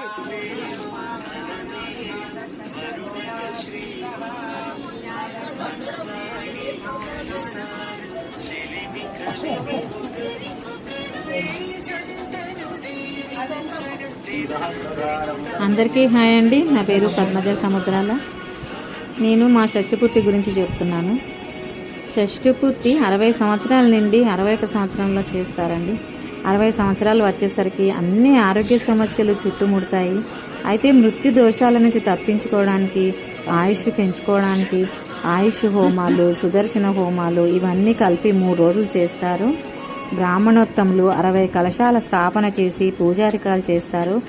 అందరికీ హాయ్ అండి. నా పేరు పద్మజ సముద్రాల. నేను మా షష్టిపూర్తి గురించి చెప్తున్నాను. షష్టిపూర్తి అరవై సంవత్సరాల నుండి అరవై ఒక సంవత్సరంలో చేస్తారండి. అరవై సంవత్సరాలు వచ్చేసరికి అన్ని ఆరోగ్య సమస్యలు చుట్టుముడతాయి. అయితే మృత్యు దోషాల నుంచి తప్పించుకోవడానికి ఆయుష్ పెంచుకోవడానికి ఆయుష్ హోమాలు సుదర్శన హోమాలు ఇవన్నీ కలిపి మూడు రోజులు చేస్తారు. బ్రాహ్మణోత్తములు అరవై కలశాల స్థాపన చేసి పూజారికాలు చేస్తారు.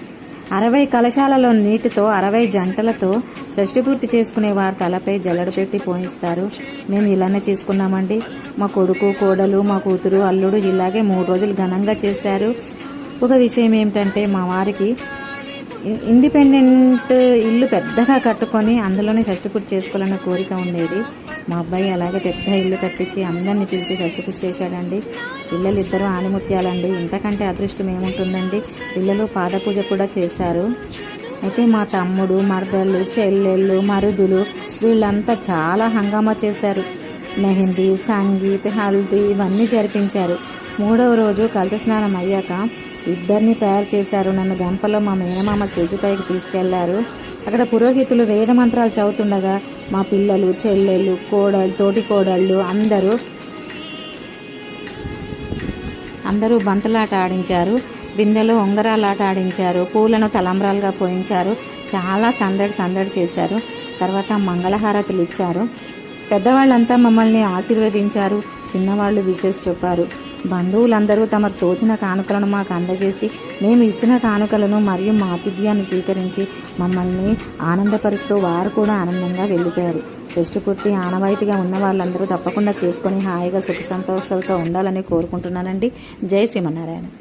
అరవై కలశాలలో నీటితో అరవై జంటలతో షష్టి పూర్తి చేసుకునే వారు తలపై జల్లడు పెట్టి పోయిస్తారు మేము ఇలానే చేసుకున్నామండి. మా కొడుకు కోడలు మా కూతురు అల్లుడు ఇలాగే మూడు రోజులు ఘనంగా చేశారు. ఒక విషయం ఏమిటంటే మా వారికి ఇండిపెండెంట్ ఇల్లు పెద్దగా కట్టుకొని అందులోనే షష్టిపూర్తి చేసుకోవాలన్న కోరిక ఉండేది. మా అబ్బాయి అలాగే పెద్ద ఇల్లు కట్టించి అందరిని పిలిచి షష్టిపూర్తి చేశాడండి. పిల్లలు ఇద్దరు ఆనిముత్యాలండి ఇంతకంటే అదృష్టం ఏముంటుందండి? పిల్లలు పాదపూజ కూడా చేశారు. అయితే మా తమ్ముడు మరదళ్ళు చెల్లెళ్ళు మరుదులు వీళ్ళంతా చాలా హంగామా చేశారు. మెహందీ సంగీత్ హల్దీ ఇవన్నీ జరిపించారు. మూడవ రోజు కలశ స్నానం అయ్యాక ఇద్దరిని తయారు చేశారు. నన్ను గంపలో మా మేనమామ స్టేజ్ పైకి తీసుకెళ్ళారు. అక్కడ పురోహితులు వేద మంత్రాలు చదువుతుండగా మా పిల్లలు చెల్లెళ్ళు కోడళ్ళు తోటి కోడళ్ళు అందరూ అందరూ బంతులాట ఆడించారు. బిందెలో ఉంగరాలాట ఆడించారు. పూలను తలంబ్రాలుగా పోయించారు. చాలా సందడి సందడి చేశారు. తర్వాత మంగళహారతులు ఇచ్చారు. పెద్దవాళ్ళంతా మమ్మల్ని ఆశీర్వదించారు. చిన్నవాళ్ళు విషెస్ చెప్పారు. బంధువులందరూ తమ తోచిన కానుకలను మాకు అందజేసి మేము ఇచ్చిన కానుకలను మరియు మా ఆతిథ్యాన్ని స్వీకరించి మమ్మల్ని ఆనందపరుస్తూ వారు కూడా ఆనందంగా వెళ్ళిపోయారు. షష్టి పూర్తి ఆనవాయితీగా ఉన్న వాళ్ళందరూ తప్పకుండా చేసుకొని హాయిగా సుఖ సంతోషాలతో ఉండాలని కోరుకుంటున్నానండి. జై శ్రీమన్నారాయణ.